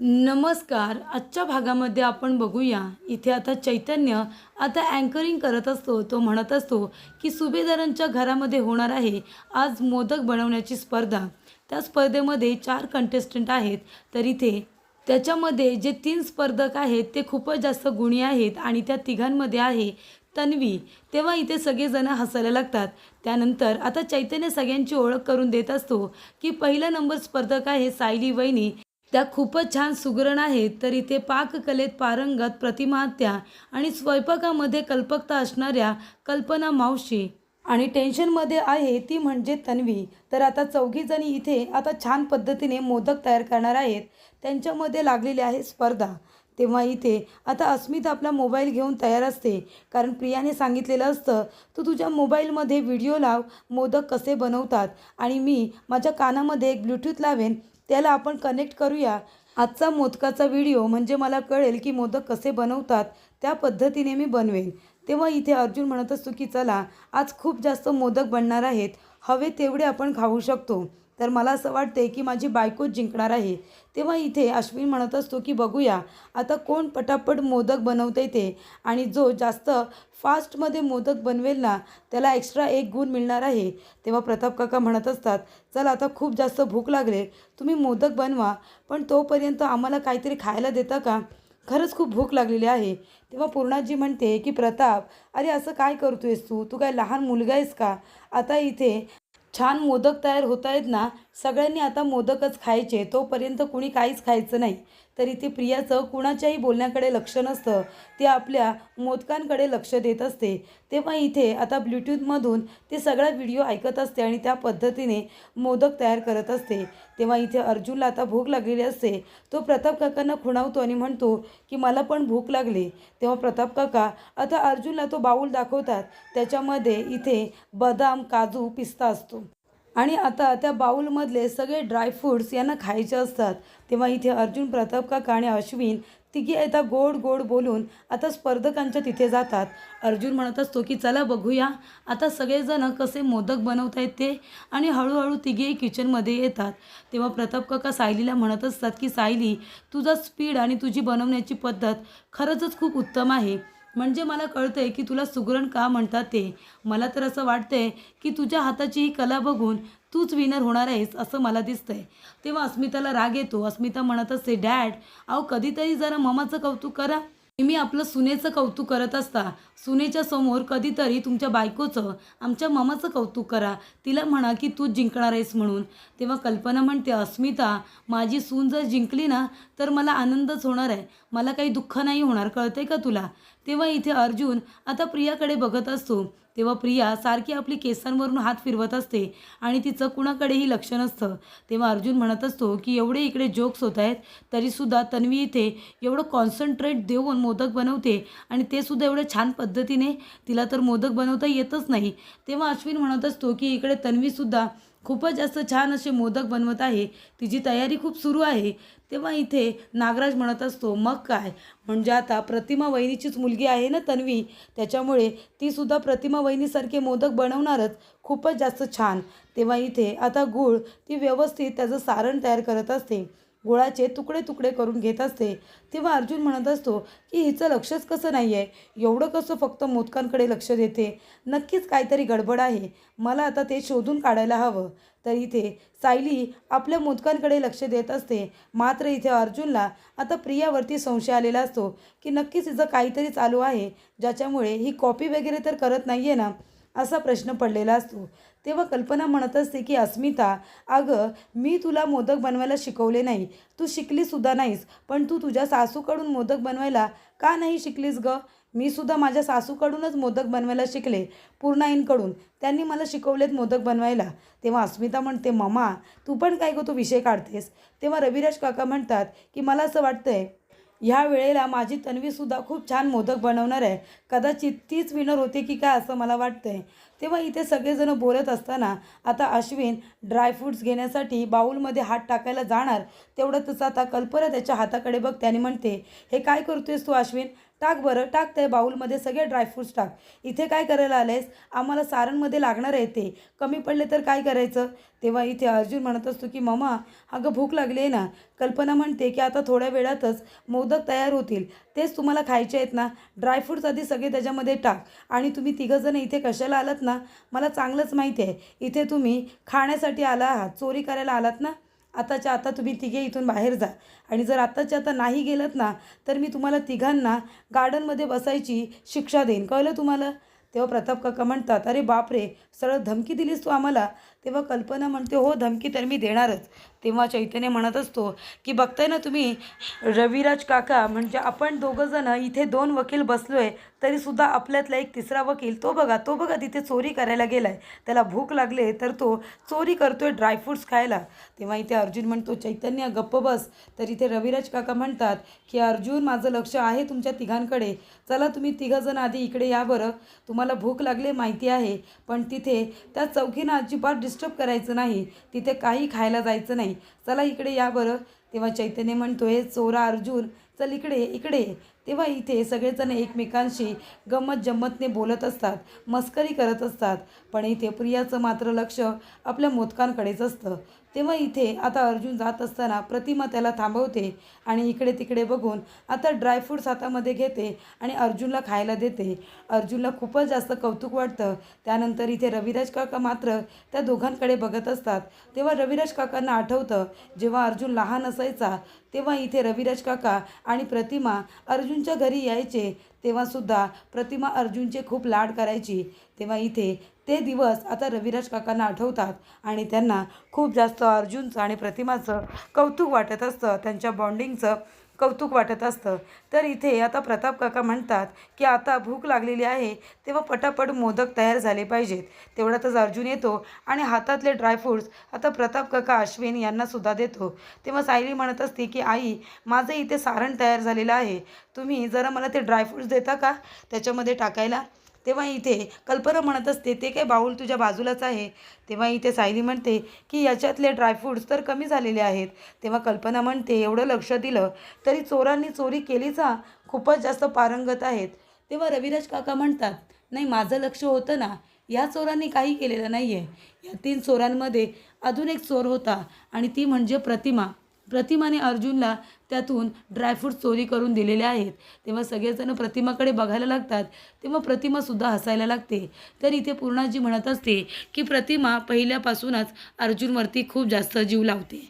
नमस्कार आजच्या भागामध्ये आपण बघूया. इथे आता चैतन्य आता अँकरिंग करत असतो. तो म्हणत असतो की सुभेदारांच्या घरामध्ये होणार आहे आज मोदक बनवण्याची स्पर्धा. त्या स्पर्धेमध्ये चार कंटेस्टंट आहेत. तर इथे त्याच्यामध्ये जे तीन स्पर्धक आहेत ते खूपच जास्त गुणी आहेत आणि त्या तिघांमध्ये आहे तन्वी. तेव्हा इथे सगळेजण हसायला लागतात. त्यानंतर आता चैतन्य सगळ्यांची ओळख करून देत असतो की पहिला नंबर स्पर्धक आहे सायली वहिनी. त्या खूपच छान सुगरण आहेत तर इथे पाककलेत पारंगत प्रतिमाहत्या आणि स्वयंपाकामध्ये कल्पकता असणाऱ्या कल्पना मावशी. आणि टेन्शनमध्ये आहे ती म्हणजे तन्वी. तर आता चौघीजणी इथे आता छान पद्धतीने मोदक तयार करणार आहेत. त्यांच्यामध्ये लागलेली आहे स्पर्धा. तेव्हा इथे आता अस्मिता आपला मोबाईल घेऊन तयार असते. कारण प्रियाने सांगितलेलं असतं तू तुझ्या मोबाईलमध्ये व्हिडिओ लाव मोदक कसे बनवतात. आणि मी माझ्या कानामध्ये एक ब्लूटूथ लावेन त्याला आपण कनेक्ट करूया. आजचा मोदकाचा व्हिडिओ म्हणजे मला कळेल की मोदक कसे बनवतात त्या पद्धतीने मी बनवेन. तेव्हा इथे अर्जुन म्हणत असतो की चला आज खूप जास्त मोदक बनणार आहेत. हवे तेवढे आपण खाऊ शकतो. तर मला असं वाटते की माझी बायकोच जिंकणार आहे. तेव्हा इथे अश्विन म्हणत असतो की बघूया आता कोण पटापट मोदक बनवता येते आणि जो जास्त फास्टमध्ये मोदक बनवेल ना त्याला एक्स्ट्रा एक गुण मिळणार आहे. तेव्हा प्रताप काका म्हणत असतात चला आता खूप जास्त भूक लागले तुम्ही मोदक बनवा पण तोपर्यंत आम्हाला काहीतरी खायला देता का? खरंच खूप भूक लागलेली आहे. तेव्हा पूर्णाजी म्हणते की प्रताप अरे असं काय करतो आहेस तू? तू काय लहान मुलगा आहेस का? आता इथे छान मोदक तयार होत आहेत ना सगळ्यांनी आता मोदकच खायचे तोपर्यंत कुणी काहीच खायचं नाही. तर इथे प्रियाचं कुणाच्याही बोलण्याकडे लक्ष नसतं ती आपल्या मोदकांकडे लक्ष देत असते. तेव्हा इथे आता ब्लूटूथमधून ते सगळा व्हिडिओ ऐकत असते आणि त्या पद्धतीने मोदक तयार करत असते. तेव्हा इथे अर्जुनला आता भूक लागलेली असते. तो प्रताप काकांना खुणावतो आणि म्हणतो की मला पण भूक लागली. तेव्हा प्रताप काका आता अर्जुनला तो बाऊल दाखवतात. त्याच्यामध्ये इथे बदाम काजू पिस्ता असतो. आणि आता त्या बाऊलमधले सगळे ड्रायफ्रूट्स यांना खायचे असतात. तेव्हा इथे अर्जुन प्रताप काका आणि अश्विन तिघी आता गोड गोड बोलून आता स्पर्धकांच्या तिथे जातात. अर्जुन म्हणत असतो की चला बघूया. आता सगळेजण कसे मोदक बनवत आहेत ते. आणि हळूहळू तिघेही किचनमध्ये येतात. तेव्हा प्रताप काका सायलीला म्हणत असतात की सायली तुझा स्पीड आणि तुझी बनवण्याची पद्धत खरंचच खूप उत्तम आहे. म्हणजे मला कळतं आहे की तुला सुगरण का म्हणतात ते? मला तर असं वाटतंय की तुझ्या हाताची ही कला बघून तूच विनर होणार आहेस असं मला दिसतंय. तेव्हा अस्मिताला राग येतो. अस्मिता म्हणत असते डॅड अहो कधीतरी जरा ममाचं कौतुक करा. मी आपलं सुनेचं कौतुक करत असता सुनेच्या समोर कधीतरी तुमच्या बायकोचं आमच्या मामाचं कौतुक करा. तिला म्हणा की तू जिंकणार आहेस म्हणून. तेव्हा कल्पना म्हणते अस्मिता माझी सून जर जिंकली ना तर मला आनंदच होणार आहे. मला काही दुःख नाही होणार कळतंय का तुला? तेव्हा इथे अर्जुन आता प्रियाकडे बघत असतो. तेव्हा प्रिया सारखी आपली केसांवरून हात फिरवत असते आणि तिचं कुणाकडेही लक्ष नसतं. तेव्हा अर्जुन म्हणत असतो की एवढे इकडे जोक्स होत आहेत तरीसुद्धा तन्वी इथे एवढं कॉन्सन्ट्रेट देऊन मोदक बनवते आणि ते सुद्धा एवढ्या छान पद्धतीने. तिला तर मोदक बनवता येतच नाही. तेव्हा अश्विन म्हणत असतो की इकडे तन्वीसुद्धा खूपच जास्त छान असे मोदक बनवत आहे. तिची तयारी खूप सुरू आहे. तेव्हा इथे नागराज म्हणत असतो मग काय? म्हणजे आता प्रतिमा वहिनीचीच मुलगी आहे ना तन्वी? त्याच्यामुळे तीसुद्धा प्रतिमा वहिनीसारखे मोदक बनवणारच. खूपच जास्त छान. तेव्हा इथे आता गूळ ती व्यवस्थित त्याचं सारण तयार करत असते. गुळाचे तुकडे तुकडे करून घेत असते. तेव्हा अर्जुन म्हणत असतो की हिचं लक्षच कसं नाही आहे एवढं कसं फक्त मोदकांकडे लक्ष देते? नक्कीच काहीतरी गडबड आहे. मला आता ते शोधून काढायला हवं. तर इथे सायली आपल्या मोदकांकडे लक्ष देत असते. मात्र इथे अर्जुनला आता प्रियावरती संशय आलेला असतो की नक्कीच हिचं काहीतरी चालू आहे ज्याच्यामुळे ही कॉपी वगैरे तर करत नाही आहे ना? असा प्रश्न पडलेला असतो. तेव्हा कल्पना म्हणत असते की अस्मिता अगं मी तुला मोदक बनवायला शिकवले नाही. तू शिकलीसुद्धा नाहीस. पण तू तुझ्या सासूकडून मोदक बनवायला का नाही शिकलीस गं? मी सुद्धा माझ्या सासूकडूनच मोदक बनवायला शिकले पूर्णाईंकडून. त्यांनी मला शिकवलेत मोदक बनवायला. तेव्हा अस्मिता म्हणते ममा तू पण काय गं तो विषय काढतेस? तेव्हा रविराज काका म्हणतात की मला असं वाटतंय ह्या वेळेला माझी तन्वीसुद्धा खूप छान मोदक बनवणार आहे. कदाचित तीच विनर होते की काय असं मला वाटतंय. तेव्हा इथे सगळेजण बोलत असताना आता अश्विन ड्रायफ्रूट्स घेण्यासाठी बाऊलमध्ये हात टाकायला जाणार. तेवढंच आता कल्पना त्याच्या हाताकडे बघते आणि म्हणते हे काय करतोयस तू अश्विन? टाक बरं टाक त्या बाऊलमध्ये सगळे ड्रायफ्रूट्स टाक. इथे काय करायला आलेस? आम्हाला सारणमध्ये लागणार आहे ते. कमी पडले तर काय करायचं? तेव्हा इथे अर्जुन म्हणत असतो की ममा अगं भूक लागली आहे ना. कल्पना म्हणते की आता थोड्या वेळातच मोदक तयार होतील. तेच तुम्हाला खायचे आहेत ना? ड्रायफ्रूट्स आधी सगळे त्याच्यामध्ये टाक. आणि तुम्ही तिघंजण इथे कशाला आलात ना? मला चांगलंच माहिती आहे. इथे तुम्ही खाण्यासाठी आला आहात. चोरी करायला आलात ना? आताच्या आता तुम्ही तिघे इथून बाहेर जा. आणि जर आत्ताच्या आता नाही गेलात ना तर मी तुम्हाला तिघांना गार्डनमध्ये बसायची शिक्षा देईन. कळलं तुम्हाला? तेव्हा प्रताप काका म्हणतात अरे बापरे सरळ धमकी दिलीस तू आम्हाला? तेव्हा कल्पना म्हणते हो धमकी तर मी देणारच. तेव्हा चैतन्य म्हणत असतो की बघताय ना तुम्ही रविराज काका म्हणजे आपण दोघंजणं इथे दोन वकील बसलो आहे तरीसुद्धा आपल्यातला एक तिसरा वकील तो बघा तो बघा तिथे चोरी करायला गेला आहे त्याला भूक लागले तर तो चोरी करतो आहे ड्रायफ्रूट्स खायला. तेव्हा इथे अर्जुन म्हणतो चैतन्य गप्प बस. तर इथे रविराज काका म्हणतात की अर्जुन माझं लक्ष आहे तुमच्या तिघांकडे. चला तुम्ही तिघंजण आधी इकडे या बरं. तुम्हाला भूक लागले माहिती आहे. पण तिथे त्या चौकीनं अजिबात डिस्टर्ब करायचं नाही. तिथे काही खायला जायचं नाही. चला इकडे या बरं. तेव्हा चैतन्य म्हणतोय चोरा अर्जुन चल इकडे इकडे. तेव्हा इथे सगळेजण एकमेकांशी गंमत जम्मतने बोलत असतात मस्करी करत असतात. पण इथे प्रियाचं मात्र लक्ष आपल्या मोदकांकडेच असतं. तेव्हा इथे आता अर्जुन जात असताना प्रतिमा त्याला थांबवते आणि इकडे तिकडे बघून आता ड्रायफ्रूट्स हातामध्ये घेते आणि अर्जुनला खायला देते. अर्जुनला खूपच जास्त कौतुक वाटतं. त्यानंतर इथे रविराज काका मात्र त्या दोघांकडे बघत असतात. तेव्हा रविराज काकांना आठवतं जेव्हा अर्जुन लहान असायचा तेव्हा इथे रविराज काका आणि प्रतिमा अर्जुनच्या घरी यायचे. तेव्हासुद्धा प्रतिमा अर्जुनचे खूप लाड करायची. तेव्हा इथे ते दिवस आता रविराज काकांना आठवतात आणि त्यांना खूप जास्त अर्जुनचं आणि प्रतिमाचं कौतुक वाटत असतं. त्यांच्या बॉन्डिंगचं कौतुक वाटत असतं. तर इथे आता प्रताप काका म्हणतात की आता भूक लागलेली आहे तेव्हा पटापट मोदक तयार झाले पाहिजेत. तेवढ्यातच अर्जुन येतो आणि हातातले ड्रायफ्रूट्स आता प्रताप काका अश्विन यांनासुद्धा देतो. तेव्हा सायली म्हणत असते की आई माझं इथे सारण तयार झालेलं आहे. तुम्ही जरा मला ते ड्रायफ्रूट्स देता का? त्याच्यामध्ये टाकायला तेव्हा इथे कल्पना म्हणत असते ते काय बाऊल तुझ्या बाजूलाच आहे? तेव्हा इथे सायली म्हणते की याच्यातले ड्रायफ्रूट्स तर कमी झालेले आहेत. तेव्हा कल्पना म्हणते एवढं लक्ष दिलं तरी चोरांनी चोरी केलीचा खूपच जास्त पारंगत आहेत. तेव्हा रविराज काका म्हणतात नाही माझं लक्ष होतं ना या चोरांनी काही केलेलं नाही आहे या तीन चोरांमध्ये अजून एक चोर होता आणि ती म्हणजे प्रतिमा. प्रतिमाने अर्जुनला त्यातून ड्रायफ्रूट चोरी करून दिलेले आहेत. तेव्हा सगळेजण प्रतिमाकडे बघायला लागतात. तेव्हा प्रतिमासुद्धा हसायला लागते. तर इथे पूर्णाजी म्हणत असते की प्रतिमा पहिल्यापासूनच अर्जुनवरती खूप जास्त जीव लावते.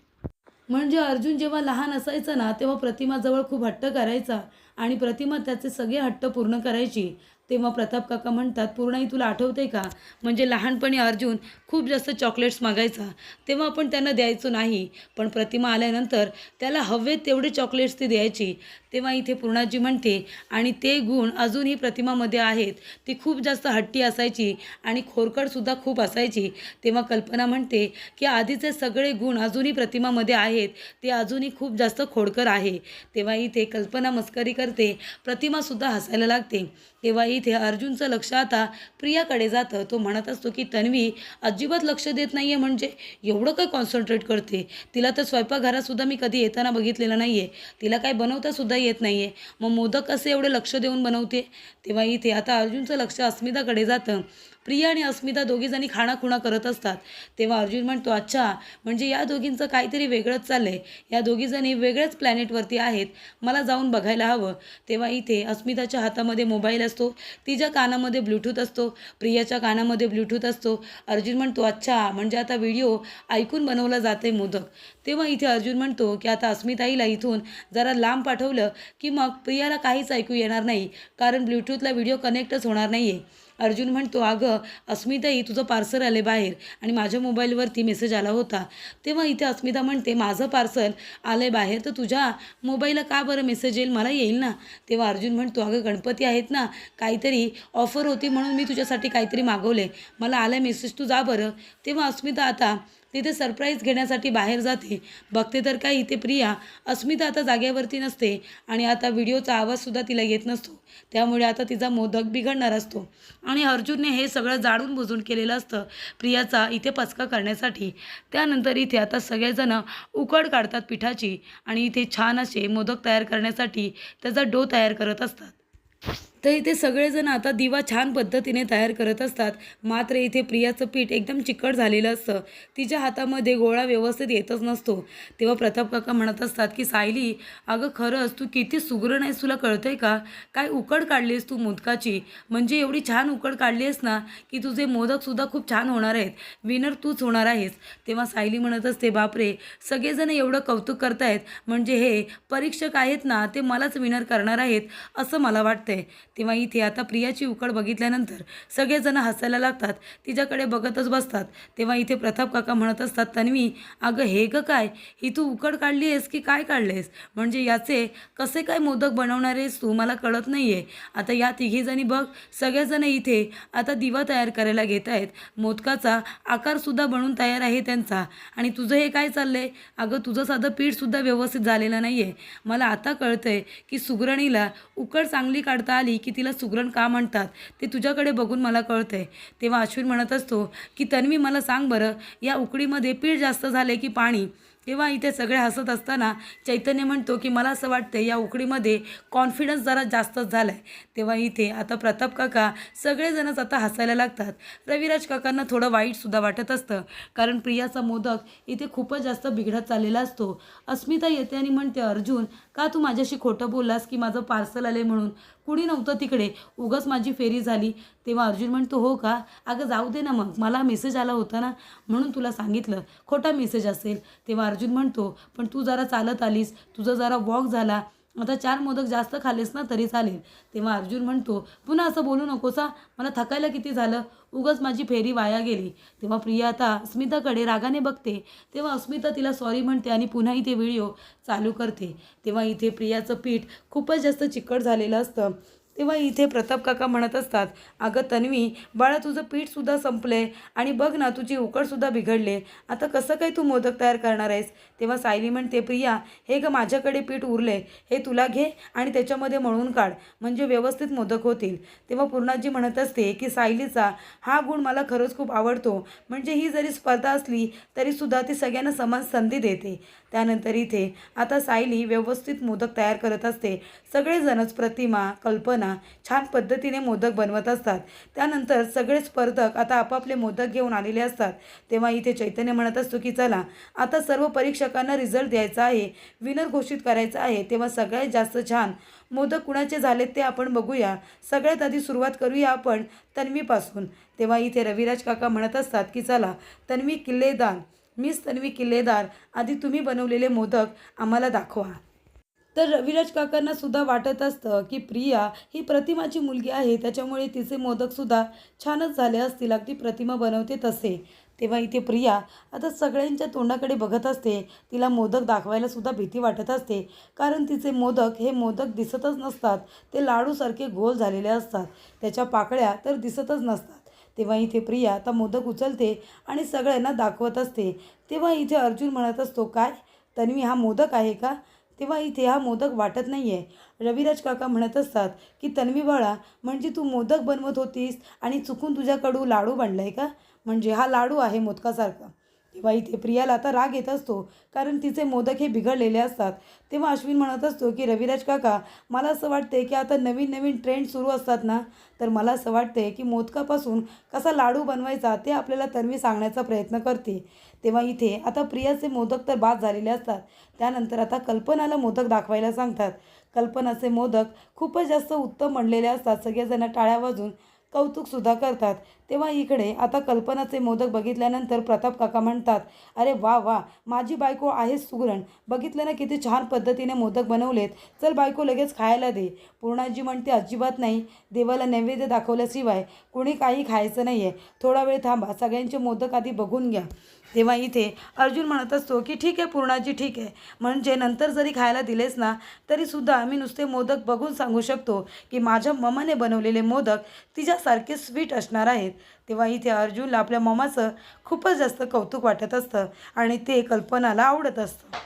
म्हणजे अर्जुन जेव्हा लहान असायचा ना तेव्हा प्रतिमाजवळ खूप हट्ट करायचा आणि प्रतिमा त्याचे सगळे हट्ट पूर्ण करायची. तेव्हा प्रताप काका म्हणतात पूर्णाई तुला आठवते का? म्हणजे लहानपणी अर्जुन खूप जास्त चॉकलेट्स मागायचा. तेव्हा आपण त्यांना द्यायचो नाही. पण प्रतिमा आल्यानंतर त्याला हवे तेवढे चॉकलेट्स ती द्यायची. तेव्हा इथे पूर्णाजी म्हणते आणि ते गुण अजूनही प्रतिमामध्ये आहेत. ती खूप जास्त हट्टी असायची आणि खोरकडसुद्धा खूप असायची तेव्हा कल्पना म्हणते की आधीचे सगळे गुण अजूनही प्रतिमामध्ये आहेत. ते अजूनही खूप जास्त खोडकर आहे. तेव्हा इथे कल्पना मस्करी करते. प्रतिमासुद्धा हसायला लागते. तेव्हा इथे अर्जुनचं लक्ष आता प्रियाकडे जातं. तो म्हणत असतो की तन्वी अजिबात लक्ष देत नाही आहे म्हणजे एवढं काय कॉन्सन्ट्रेट करते? तिला तर स्वयंपाकघरातसुद्धा मी कधी येताना बघितलेलं नाही आहे तिला काय बनवतासुद्धा येत नाही आहे मग मोदक कसे एवढे लक्ष देऊन बनवते? तेव्हा इथे आता अर्जुनचं लक्ष अस्मिताकडे जातं. प्रिया आणि अस्मिता दोघीजणी खाणाखुणा करत असतात. तेव्हा अर्जुन म्हणतो अच्छा म्हणजे या दोघींचं काहीतरी वेगळंच चाललं आहे या दोघीजणी वेगळ्याच प्लॅनेटवरती आहेत. मला जाऊन बघायला हवं. तेव्हा इथे अस्मिताच्या हातामध्ये मोबाईल असतो. तिच्या कानामध्ये ब्लूटूथ असतो. प्रियाच्या कानामध्ये ब्लूटूथ असतो. अर्जुन म्हणतो अच्छा म्हणजे आता व्हिडिओ ऐकून बनवला जाते मोदक. तेव्हा इथे अर्जुन म्हणतो की आता अस्मिताईला इथून जरा लांब पाठवलं की मग प्रियाला काहीच ऐकू येणार नाही. कारण ब्लूटूथला व्हिडिओ कनेक्टच होणार नाही आहे अर्जुन म्हणतो अगं अस्मिताई तुझं पार्सल आले बाहेर. आणि माझ्या मोबाईलवरती मेसेज आला होता. तेव्हा इथे अस्मिता म्हणते माझं पार्सल आलं बाहेर तर तुझ्या मोबाईलला का बरं मेसेज येईल? मला येईल ना? तेव्हा अर्जुन म्हणतो अगं गणपती आहेत ना काहीतरी ऑफर होती म्हणून मी तुझ्यासाठी काहीतरी मागवले मला आलं मेसेज तू जा बरं. तेव्हा अस्मिता आता तिथे सरप्राईज घेण्यासाठी बाहेर जाते. बघते तर काय इथे प्रिया अस्मिता आता जागेवरती नसते आणि आता व्हिडिओचा आवाजसुद्धा तिला येत नसतो. त्यामुळे आता तिचा मोदक बिघडणार असतो. आणि अर्जुनने हे सगळं जाणून बुजून केलेलं असतं प्रियाचा इथे पचका करण्यासाठी. त्यानंतर इथे आता सगळेजणं उकड काढतात पिठाची आणि इथे छान असे मोदक तयार करण्यासाठी त्याचा डो तयार करत असतात. तर इथे सगळेजण आता दिवा छान पद्धतीने तयार करत असतात. मात्र इथे प्रियाचं पीठ एकदम चिकट झालेलं असतं. तिच्या हातामध्ये गोळा व्यवस्थित येतच नसतो. तेव्हा प्रताप काका म्हणत असतात की सायली अगं खरंच तू किती सुगरण आहेस तुला कळतंय का? काय उकड काढलीस तू मोदकाची? म्हणजे एवढी छान उकड काढली आहेस ना की तुझे मोदकसुद्धा खूप छान होणार आहेत. विनर तूच होणार आहेस. तेव्हा सायली म्हणत असते बापरे सगळेजण एवढं कौतुक करतायत. म्हणजे हे परीक्षक आहेत ना ते मलाच विनर करणार आहेत असं मला वाटतंय. तेव्हा इथे आता प्रियाची उकड बघितल्यानंतर सगळेजण हसायला लागतात. तिच्याकडे बघतच बसतात. तेव्हा इथे प्रताप काका म्हणत असतात तन्वी अगं हे ग काय? ही तू उकड काढली आहेस की काय काढलेस? म्हणजे याचे कसे काय मोदक बनवणार आहेस तू? मला कळत नाही आहे आता या तिघीजणी बघ सगळेजण इथे आता दिवा तयार करायला घेत आहेत. मोदकाचा आकारसुद्धा बनून तयार आहे त्यांचा. आणि तुझं हे काय चाललंय? अगं तुझं साधं पीठसुद्धा व्यवस्थित झालेलं नाही आहे मला आता कळतंय की सुगरणीला उकड चांगली काढता आली की की तिला सुगरण का म्हणतात ते तुझ्याकडे बघून मला कळतंय. तेव्हा अश्विन म्हणत असतो की तन्वी मला सांग बरं या उकडीमध्ये पीठ जास्त झाले की पाणी? तेव्हा इथे सगळे हसत असताना चैतन्य म्हणतो की मला असं वाटतं या उकडीमध्ये कॉन्फिडन्स जरा जास्तच झाला आहे तेव्हा इथे आता प्रताप काका सगळेजणच आता हसायला लागतात. रविराज काकांना थोडं वाईटसुद्धा वाटत असतं कारण प्रियाचा मोदक इथे खूपच जास्त बिघडत चाललेला असतो. अस्मिता येते आणि म्हणते अर्जुन का तू माझ्याशी खोटं बोललास की माझं पार्सल आले म्हणून? कुणी नव्हतं तिकडे. उगाच माझी फेरी झाली. तेव्हा अर्जुन म्हणतो हो का? अगं जाऊ दे ना मग. मला मेसेज आला होता ना म्हणून तुला सांगितलं. खोटा मेसेज असेल. तेव्हा अर्जुन म्हणतो पण तू जरा चालत आलीस. तुझा जरा वॉक झाला. आता चार मोदक जास्त खालेस ना तरी चालेल. तेव्हा अर्जुन म्हणतो पुन्हा असं बोलू नकोसा? मला थकायला किती झालं? उगाच माझी फेरी वाया गेली. तेव्हा प्रिया आता अस्मिताकडे रागाने बघते. तेव्हा अस्मिता तिला सॉरी म्हणते आणि पुन्हा इथे व्हिडिओ चालू करते. तेव्हा इथे प्रियाचं पीठ खूपच जास्त चिकट झालेलं असतं. तेव्हा इथे प्रताप काका म्हणत असतात अगं तन्वी बाळा तुझं पीठसुद्धा संपलंय आणि बघ ना तुझी उकडसुद्धा बिघडले. आता कसं काय तू मोदक तयार करणार आहेस? तेव्हा सायली म्हणते प्रिया हे ग माझ्याकडे पीठ उरले हे तुला घे आणि त्याच्यामध्ये मळून काढ. म्हणजे व्यवस्थित मोदक होतील. तेव्हा पूर्णाजी म्हणत असते की सायलीचा हा गुण मला खरंच खूप आवडतो. म्हणजे ही जरी स्पर्धा असली तरीसुद्धा ती सगळ्यांना समान संधी देते. त्यानंतर इथे आता सायली व्यवस्थित मोदक तयार करत असते. सगळेजणच प्रतिमा कल्पना छान पद्धतीने मोदक बनवत असतात. त्यानंतर सगळे स्पर्धक आता आपापले मोदक घेऊन आलेले असतात. तेव्हा इथे चैतन्य म्हणत असतो की चला आता सर्व परीक्षकांना रिझल्ट द्यायचा आहे. विनर घोषित करायचा आहे. तेव्हा सगळ्यात जास्त छान मोदक कुणाचे झालेत ते आपण बघूया. सगळ्यात आधी सुरुवात करूया आपण तन्वीपासून. तेव्हा इथे रविराज काका म्हणत असतात की चला तन्वी किल्लेदार मिस तन्वी किल्लेदार आधी तुम्ही बनवलेले मोदक आम्हाला दाखवा. तर रविराज काकांना सुद्धा वाटत असतं की प्रिया ही प्रतिमाची मुलगी आहे. त्याच्यामुळे तिचे मोदकसुद्धा छानच झाले असतील. अगदी प्रतिमा बनवते तसे. तेव्हा इथे प्रिया आता सगळ्यांच्या तोंडाकडे बघत असते. तिला मोदक दाखवायला सुद्धा भीती वाटत असते. कारण तिचे मोदक हे मोदक दिसतच नसतात. ते लाडूसारखे गोल झालेले असतात. त्याच्या पाकळ्या तर दिसतच नसतात. तेव्हा इथे प्रिया आता मोदक उचलते आणि सगळ्यांना दाखवत असते. तेव्हा इथे अर्जुन म्हणत असतो काय? तन्वी हा मोदक आहे का? तेव्हा इथे हा मोदक वाटत नाही आहे रविराज काका म्हणत असतात की तन्वी बाळा म्हणजे तू मोदक बनवत होतीस आणि चुकून तुझ्याकडून लाडू बनला आहे का? म्हणजे हा लाडू आहे मोदकासारखा. तेव्हा इथे प्रियाला आता राग येत असतो कारण तिचे मोदक हे बिघडलेले असतात. तेव्हा अश्विन म्हणत असतो की रविराज काका मला असं वाटते की आता नवीन नवीन ट्रेंड सुरू असतात ना तर मला असं वाटते की मोदकापासून कसा लाडू बनवायचा ते आपल्याला तन्वी सांगण्याचा प्रयत्न करते. तेव्हा इथे आता प्रियाचे मोदक तर बाद झालेले असतात. त्यानंतर आता कल्पनाला मोदक दाखवायला सांगतात. कल्पनाचे मोदक खूपच जास्त उत्तम म्हणलेले असतात. सगळेजण टाळ्या वाजून कौतुकसुद्धा करतात. तेव्हा इकडे आता कल्पनाचे मोदक बघितल्यानंतर प्रताप काका म्हणतात अरे वा वा माझी बायको आहेच सुगरण. बघितलं ना किती छान पद्धतीने मोदक बनवलेत. चल बायको लगेच खायला दे. पूर्णाजी म्हणते अजिबात नाही. देवाला नैवेद्य दाखवल्याशिवाय कोणी काही खायचं नाही आहे थोडा वेळ थांबा. सगळ्यांचे मोदक आधी बघून घ्या. तेव्हा इथे अर्जुन म्हणत असतो की ठीक आहे पूर्णाजी ठीक आहे. म्हणजे नंतर जरी खायला दिलेस ना तरीसुद्धा मी नुसते मोदक बघून सांगू शकतो की माझ्या ममाने बनवलेले मोदक तिच्यासारखे स्वीट असणार आहेत. तेव्हा इथे अर्जुनला आपल्या ममाचं खूपच जास्त कौतुक वाटत असतं आणि ते कल्पनाला आवडत असतं.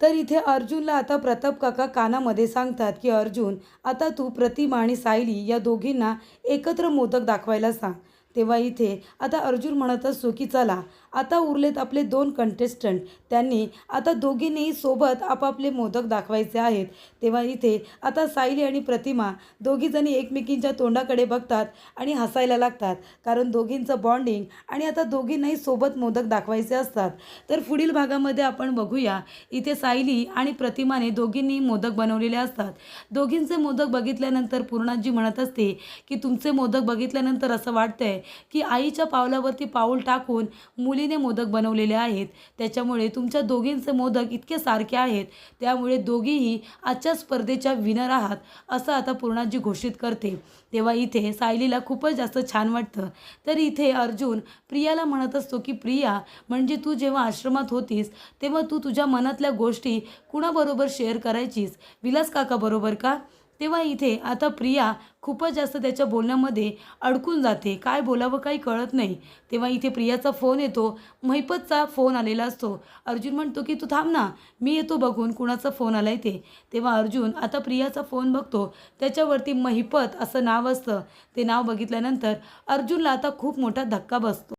तर इथे अर्जुनला आता प्रताप काका कानामध्ये सांगतात की अर्जुन आता तू प्रतिमा आणि सायली या दोघींना एकत्र मोदक दाखवायला सांग. तेव्हा इथे. आता अर्जुन म्हणत असतो की चला आता उरलेत आपले दोन कंटेस्टंट त्यांनी आता दोघींनीही सोबत आपापले मोदक दाखवायचे आहेत. तेव्हा इथे आता सायली आणि प्रतिमा दोघीजणी एकमेकींच्या तोंडाकडे बघतात आणि हसायला लागतात कारण दोघींचं बॉन्डिंग आणि आता दोघींनाही सोबत मोदक दाखवायचे असतात. तर पुढील भागामध्ये आपण बघूया. इथे सायली आणि प्रतिमाने दोघींनी मोदक बनवलेले असतात. दोघींचे मोदक बघितल्यानंतर पूर्णाजी म्हणत असते की तुमचे मोदक बघितल्यानंतर असं वाटतंय की आईच्या पावलावरती पाऊल टाकून मुलीने मोदक बनवलेले आहेत. त्याच्यामुळे तुमच्या दोघींचे मोदक इतके सारखे आहेत. त्यामुळे दोघीही आजच्या स्पर्धेच्या विनर आहात असं आता पूर्णाजी घोषित करते. तेव्हा इथे सायलीला खूपच जास्त छान वाटतं. तर इथे अर्जुन प्रियाला म्हणत असतो की प्रिया म्हणजे तू जेव्हा आश्रमात होतीस तेव्हा तू तुझ्या मनातल्या गोष्टी कुणाबरोबर शेअर करायचीस? विलास काकाबरोबर का? तेव्हा इथे आता प्रिया खूपच जास्त त्याच्या बोलण्यामध्ये अडकून जाते. काय बोलावं काही कळत नाही. तेव्हा इथे प्रियाचा फोन येतो. महिपतचा फोन आलेला असतो. अर्जुन म्हणतो की तू थांब ना. मी येतो बघून कुणाचा फोन आला ते. तेव्हा अर्जुन आता प्रियाचा फोन बघतो. त्याच्यावरती महिपत असं नाव असतं. ते नाव बघितल्यानंतर अर्जुनला आता खूप मोठा धक्का बसतो.